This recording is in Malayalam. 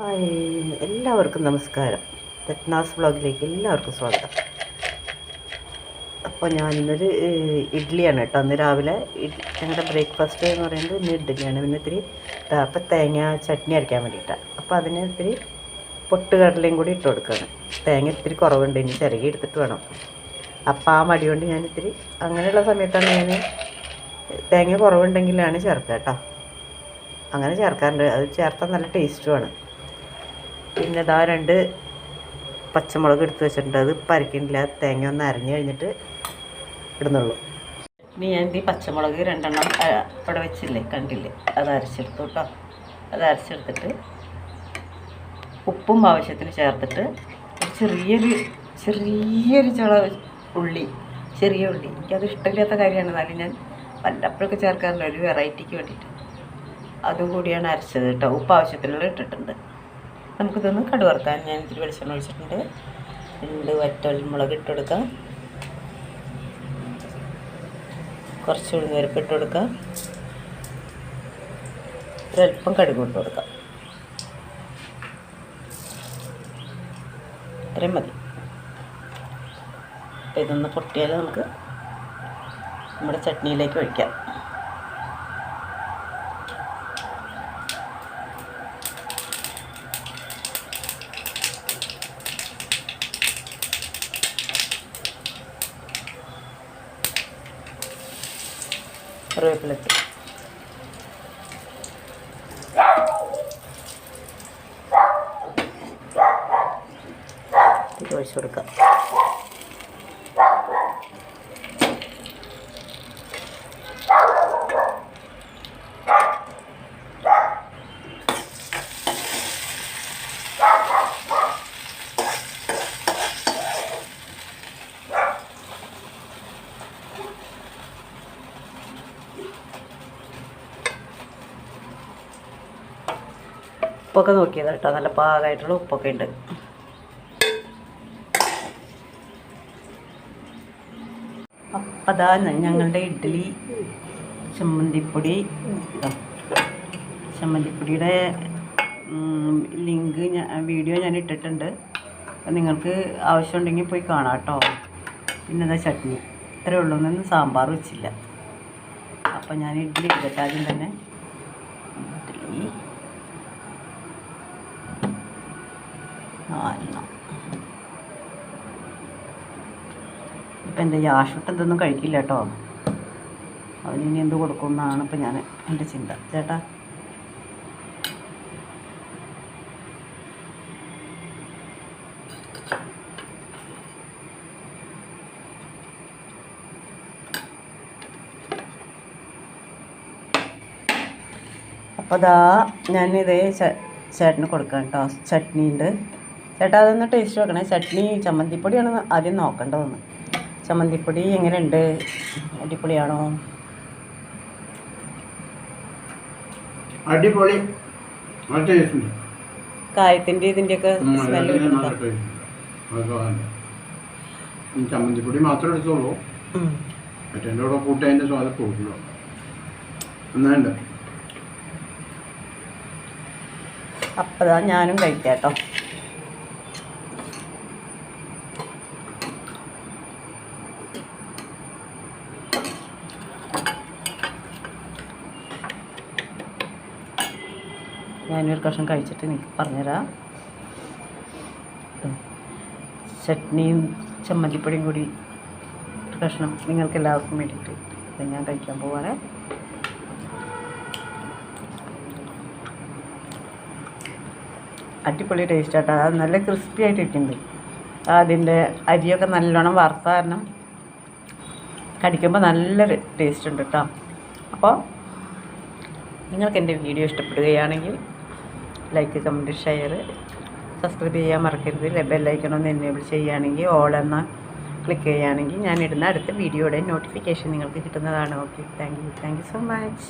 ഹായ് എല്ലാവർക്കും നമസ്കാരം. തെറ്റ്നാസ് ബ്ലോഗിലേക്ക് എല്ലാവർക്കും സ്വാഗതം. അപ്പോൾ ഞാൻ ഇന്നൊരു ഇഡ്ഡലിയാണ് കേട്ടോ. അന്ന് രാവിലെ ഞങ്ങളുടെ ബ്രേക്ക്ഫാസ്റ്റ് എന്ന് പറയുന്നത് ഇന്ന് ഇഡ്ഡലിയാണ്. പിന്നെ ഇത്തിരി അപ്പം തേങ്ങ ചട്നി അരയ്ക്കാൻ വേണ്ടിയിട്ടാണ് അപ്പോൾ അതിന് ഇത്തിരി പൊട്ടുകടലയും കൂടി ഇട്ട് കൊടുക്കുകയാണ് തേങ്ങ ഇത്തിരി കുറവുണ്ട് ഇനി ചിരകി എടുത്തിട്ട് വേണം. അപ്പോൾ ആ മടി കൊണ്ട് ഞാൻ ഇത്തിരി അങ്ങനെയുള്ള സമയത്താണ് ഞാൻ തേങ്ങ കുറവുണ്ടെങ്കിലാണ് ചേർക്കുക കേട്ടോ. അങ്ങനെ ചേർക്കാറുണ്ട്. അത് ചേർത്താൽ നല്ല ടേസ്റ്റുമാണ് പിന്നെ ഇതാ രണ്ട് പച്ചമുളക് എടുത്ത് വെച്ചിട്ടുണ്ട്. അത് പരക്കണില്ല. തേങ്ങ ഒന്ന് അരഞ്ഞു കഴിഞ്ഞിട്ട് ഇടുന്നുള്ളൂ. ഇനി ഞാൻ ഈ പച്ചമുളക് രണ്ടെണ്ണം അവിടെ വെച്ചില്ലേ? കണ്ടില്ലേ? അത് അരച്ചെടുത്തു കേട്ടോ. അത് അരച്ചെടുത്തിട്ട് ഉപ്പും ആവശ്യത്തിന് ചേർത്തിട്ട് ചെറിയൊരു ചെറിയൊരു ചള ഉള്ളി ചെറിയ ഉള്ളി. എനിക്കത് ഇഷ്ടമില്ലാത്ത കാര്യമാണ്. എന്നാലും ഞാൻ വല്ലപ്പോഴൊക്കെ ചേർക്കാറുണ്ട്. ഒരു വെറൈറ്റിക്ക് വേണ്ടിയിട്ട്. അതും കൂടിയാണ് അരച്ചത് കേട്ടോ. ഉപ്പ് ആവശ്യത്തിനുള്ള ഇട്ടിട്ടുണ്ട്. നമുക്കിതൊന്ന് കടുവർത്താൻ ഞാൻ ഇത്തിരി വെളിച്ചെണ്ണ ഒഴിച്ചിട്ടുണ്ട്. രണ്ട് വറ്റൽ മുളക് ഇട്ട് കൊടുക്കാം. കുറച്ച് ഉഴുന്നുപരിപ്പ് ഇട്ട് കൊടുക്കാം. ഒരല്പം കടുക് ഇട്ട് കൊടുക്കാം. ഇത്രയും മതി. ഇതൊന്ന് പൊട്ടിയാൽ നമുക്ക് നമ്മുടെ ചട്നിയിലേക്ക് ഒഴിക്കാം. കറിവേപ്പിലത്ത് ഒഴിച്ചു കൊടുക്കാം. ഉപ്പൊക്കെ നോക്കിയത് കേട്ടോ. നല്ല പാകമായിട്ടുള്ള ഉപ്പൊക്കെ ഉണ്ട്. അപ്പം ഞങ്ങളുടെ ഇഡ്ഡലി ചമ്മന്തിപ്പൊടി. ചമ്മന്തിപ്പൊടിയുടെ ലിങ്ക് ഞാൻ വീഡിയോ ഞാൻ ഇട്ടിട്ടുണ്ട്. നിങ്ങൾക്ക് ആവശ്യമുണ്ടെങ്കിൽ പോയി കാണാം കേട്ടോ. പിന്നെ അതാ ചട്നി. ഇത്രയേ ഉള്ളൂ. എന്നൊന്നും സാമ്പാർ വെച്ചില്ല. അപ്പം ഞാൻ ഇഡ്ഡലി എടുക്കട്ടെ ആദ്യം തന്നെ ഇഡ്ഡലി ഇപ്പം എന്റെ യാഷുട്ട് ഇതൊന്നും കഴിക്കില്ല കേട്ടോ. അവന് ഇനി എന്ത് കൊടുക്കും എന്നാണ് ഇപ്പം ഞാൻ എന്റെ ചിന്ത. ചേട്ടാ. അപ്പോൾ അതാ ഞാനിത് ചേട്ടന് കൊടുക്കാം കേട്ടോ. ചട്നി ഉണ്ട് ചേട്ടാ അതൊന്ന് ടേസ്റ്റ് നോക്കണേ. ചട്നി ചമ്മന്തിപ്പൊടിയാണ് ആദ്യം നോക്കേണ്ടതെന്ന്. ചമ്മന്തിപ്പൊടി എങ്ങനെയുണ്ട്? അടിപൊളിയാണോ? അടിപൊളി. നല്ല ടേസ്റ്റ് ഉണ്ട്. കായത്തിന്റെ ഇതിന്റെയൊക്കെ സ്മെല്ല് ചമ്മന്തിപ്പൊടി മാത്രം എടുത്തുള്ളൂ. ഉം. മറ്റേ കൂടെ കൂട്ടി അതിന്റെ സ്വാദം പോകുള്ളൂ എന്നാണ്ട് അപ്പോൾ ദാ ഞാനും കഴിക്കാം കേട്ടോ. ഞാനൊരു കഷ്ണം കഴിച്ചിട്ട് നിങ്ങൾക്ക് പറഞ്ഞുതരാം. ചട്നിയും ചമ്മന്തിപ്പൊടിയും കൂടി ഒരു കഷ്ണം നിങ്ങൾക്ക് എല്ലാവർക്കും വേണ്ടിയിട്ട് ഞാൻ കഴിക്കാൻ പോവാണ്. അടിപൊളി ടേസ്റ്റ് ആട്ടോ അത് നല്ല ക്രിസ്പി ആയിട്ട് ഇരിക്കുന്നുണ്ട് അതിന്റെ അരിയൊക്കെ നല്ലോണം വറുത്ത കാരണം കടിക്കുമ്പോൾ നല്ലൊരു ടേസ്റ്റ് ഉണ്ട് കേട്ടോ അപ്പോൾ നിങ്ങൾക്ക് എന്റെ വീഡിയോ ഇഷ്ടപ്പെടുകയാണെങ്കിൽ ലൈക്ക് കമന്റ് ഷെയർ സബ്സ്ക്രൈബ് ചെയ്യാൻ മറക്കരുത്. ബെല്ലൈക്കൺ ഒന്ന് എനേബിൾ ചെയ്യുകയാണെങ്കിൽ ഓൾ എന്ന ക്ലിക്ക് ചെയ്യുകയാണെങ്കിൽ ഞാൻ ഇടുന്ന അടുത്ത വീഡിയോയുടെ നോട്ടിഫിക്കേഷൻ നിങ്ങൾക്ക് കിട്ടുന്നതാണ്. Okay thank you thank you so much